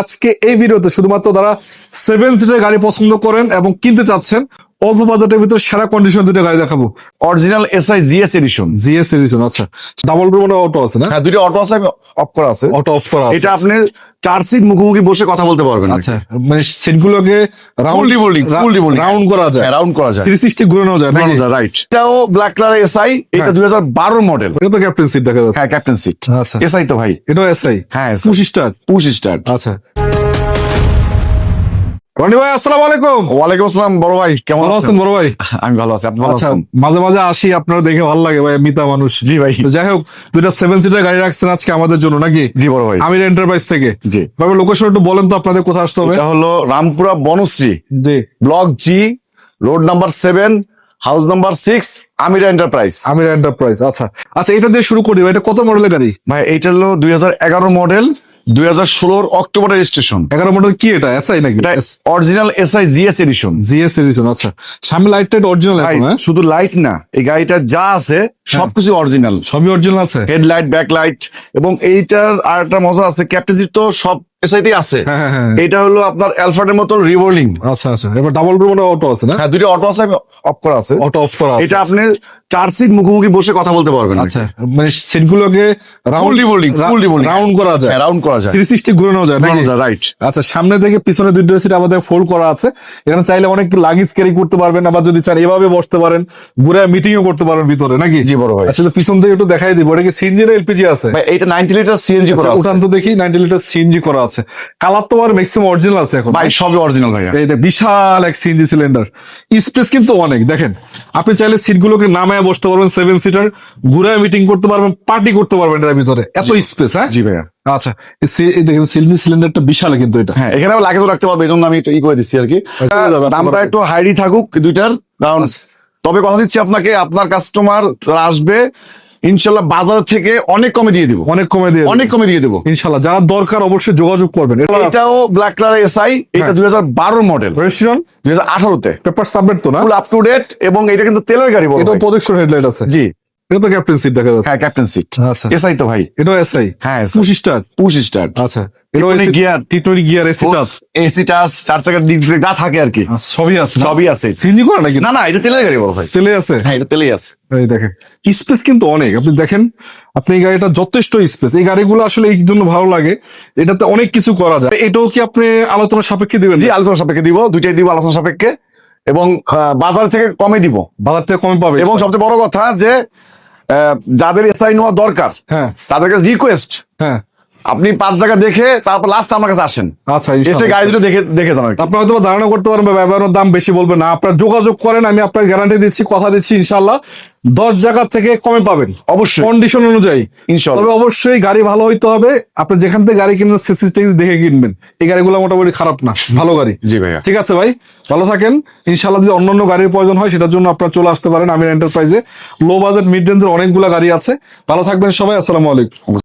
আজকে এই ভিডিওতে শুধুমাত্র তারা সেভেন সিটের গাড়ি পছন্দ করেন এবং কিনতে চাচ্ছেন। অল্প বাজেটের ভিতরে সেরা কন্ডিশন দুটো গাড়ি দেখাবো। Original SI GS edition GS edition আচ্ছা। ডাবল ডোর মানে অটো আছে না? হ্যাঁ দুটো অটো আছে অফ করা আছে। অটো অফ করা আছে। এটা আপনি চার সিট মুখোমুখি বসে কথা বলতে পারবেন। আচ্ছা মানে সিটগুলোকে round Full revolving, full round করা যায়। রাউন্ড করা যায়। থ্রি সিক্সটি ঘুরানো যায় রাইট এটাও ব্ল্যাক কালার এসআই এটা হ্যাঁ। দুই হাজার বারো মডেল এটা তো ক্যাপ্টেন সিট দেখা যাচ্ছে। হ্যাঁ ক্যাপ্টেন সিট আচ্ছা। এসআই তো ভাই। এটাও এসআই হ্যাঁ পুশ স্টার পুশ স্টার্ট আচ্ছা। রনি ভাই আসসালামু আলাইকুম। ওয়ালাইকুম আসসালাম বড় ভাই কেমন আছেন? বড় ভাই? আমি ভালো আছি আপনি ভালো আচ্ছা আছেন? মাঝে মাঝে আসি আপনারা দেখে ভালো লাগে ভাই মিতা মানুষ। জি ভাই। যাই হোক দুইটা সেভেন সিটার গাড়ি রাখছেন আজকে আমাদের জন্য নাকি? জি বড় ভাই। আমির এন্টারপ্রাইজ থেকে। জি। ভাই লোকেশন একটু বলেন তো আপনাদের কোথায় আসতে হবে? এটা হলো Rampura Banasree G. Block G road number seven house number six Amira enterprise Amir enterprise আচ্ছা। আচ্ছা এটা দিয়ে শুরু করি ভাই এটা কত মডেলের গাড়ি? ভাই এইটা হলো দুই হাজার এগারো মডেল দুই হাজার ষোলোর অক্টোবর রেজিস্ট্রেশন এগারো মডেল কি এটা? এসআই নাকি? এটা original SI GS edition GS edition আচ্ছা। সামনে লাইট টাইট অরিজিনাল হ্যাঁ? শুধু লাইট না এই গাড়িটা যা আছে সবকিছু অরিজিনাল সবই অরিজিনাল আছে। হেডলাইট ব্যাকলাইট এবং এইটার আর একটা মজা আছে ক্যাপ্টেসির তো সব এসআইতেই আছে। হ্যাঁ হ্যাঁ হ্যাঁ এটা হলো আপনার মতো রিভোলিং আচ্ছা আচ্ছা। এবার ডাবল মানে অটো আছে না? হ্যাঁ দুটো অটো আছে অফ করা আছে। অটো অফ করা আছে। এটা আপনি চার সিট মুখোমুখি বসে কথা বলতে পারবেন। আচ্ছা মানে সিটগুলোকে রাউন্ড রিভোলিং ফুল রিভোলিং রাউন্ড করা যায়। রাউন্ড করা যায়। থ্রি সিক্সটি ঘুরানো যায় নাকি? রাইট আচ্ছা সামনে থেকে পিছনে দুইটা সিট আমাদের ফোল্ড করা আছে। এখানে চাইলে অনেক লাগেজ ক্যারি করতে পারবেন আবার যদি চান এভাবে বসতে পারেন ঘুরে মিটিং ও করতে পারবেন ভিতরে নাকি? জি বড় ভাই। আচ্ছা পিছন থেকে একটু দেখাই দিব। এটা কি সিএনজি না এলপিজি আছে? ভাই এইটা নাইনটি লিটার সিএনজি করা আচ্ছা, আছে। উঠান তো দেখি নাইনটি লিটার সিএনজি করা আছে কালার তো আর ম্যাক্সিমাম অরিজিনাল আছে এখন। ভাই সবই অরিজিনাল ভাইয়া। এই বিশাল এক সিএনজি সিলিন্ডার স্পেস কিন্তু অনেক দেখেন। আপনি চাইলে সিটগুলোকে নামায় বসতে পারবেন সেভেন সিটার ঘুরে মিটিং করতে পারবেন পার্টি করতে পারবেন এটার ভিতরে। এত স্পেস হ্যাঁ? জি ভাইয়া। আচ্ছা এই দেখেন সিএনজি সিলিন্ডারটা বিশাল কিন্তু এটা। হ্যাঁ এখানে লাগেজও রাখতে পারবে এই জন্য আমি একটু ই করে দিচ্ছি আর কি আপনার দামটা একটু হাইডি থাকুক দুইটার। কারণ আচ্ছা। তবে কথা দিচ্ছি আপনাকে আপনার কাস্টমার আসবে ইনশাল্লাহ বাজার থেকে অনেক কমে দিয়ে দিব। অনেক কমে দিয়ে অনেক কমে দিয়ে দেবো। ইনশাল্লাহ যারা দরকার অবশ্যই যোগাযোগ করবেন। এটাও ব্ল্যাক কালার এসআই এটা হ্যাঁ। দুই হাজার বারো মডেল রেজিস্ট্রেশন দুই হাজার আঠারোতে। পেপার সাবমিট তো না? ফুল আপ টু ডেট এবং এটা কিন্তু তেলের গাড়ি বলতে এটা প্রজেকশন হেডলাইট আছে। জি। এটা তো ক্যাপ্টেন সিট দেখা যাচ্ছে। হ্যাঁ ক্যাপ্টেন সিট আচ্ছা। এসআই তো ভাই। এটাও এসআই হ্যাঁ পুশ স্টার পুশ আচ্ছা। এটাও T20 gear। T twenty gear AC touch AC touch চার চাকার ব্রেক যা থাকে আর কি। সবই আছে সবই আছে। করে নাকি? না না এটা তেলের গাড়ি বড় ভাই। তেলে আছে? হ্যাঁ এটা তেলেই আছে। এই দেখেন স্পেস কিন্তু অনেক। আপনি দেখেন আপনি এই গাড়িটা যথেষ্ট স্পেস এই গাড়িগুলো আসলে এই জন্য ভালো লাগে এটাতে অনেক কিছু করা যায়। এটাও কি আপনি আলোচনা সাপেক্ষে দিবেন? জি আলোচনা সাপেক্ষে দিব দুইটাই দিব আলোচনা সাপেক্ষে। এবং বাজার থেকে কমে দিব। বাজার থেকে কমে পাবে। এবং সবচেয়ে বড় কথা যে যাদের এসআই নেওয়া দরকার হ্যাঁ। তাদের কাছে রিকোয়েস্ট হ্যাঁ। আপনি পাঁচ জায়গা দেখে তারপর লাস্ট আমার কাছে আসেন। আচ্ছা এসে। গাড়ি দুটো দেখে দেখে যান আপনি হয়তো ধারণা করতে পারেন বা ব্যবহারের দাম বেশি বলবেন না। আপনার যোগাযোগ করেন আমি আপনার গ্যারান্টি দিচ্ছি কথা দিচ্ছি ইনশাল্লাহ দশ জায়গা থেকে কমে পাবেন। অবশ্যই। কন্ডিশন অনুযায়ী। ইনশাল্লাহ তবে অবশ্যই গাড়ি ভালো হইতে হবে। আপনি যেখান থেকে গাড়ি কিনবেন সিসি টেক্স দেখে কিনবেন। এই গাড়িগুলো মোটামুটি খারাপ না। ভালো গাড়ি। জি ভাইয়া। ঠিক আছে ভাই? ভালো থাকেন। ইনশাল্লাহ যদি অন্যান্য গাড়ির প্রয়োজন হয় সেটার জন্য আপনার চলে আসতে পারেন। আমির এন্টারপ্রাইজে লো বাজেট মিড রেঞ্জের অনেকগুলো গাড়ি আছে। ভালো থাকবেন সবাই। আসসালামু আলাইকুম।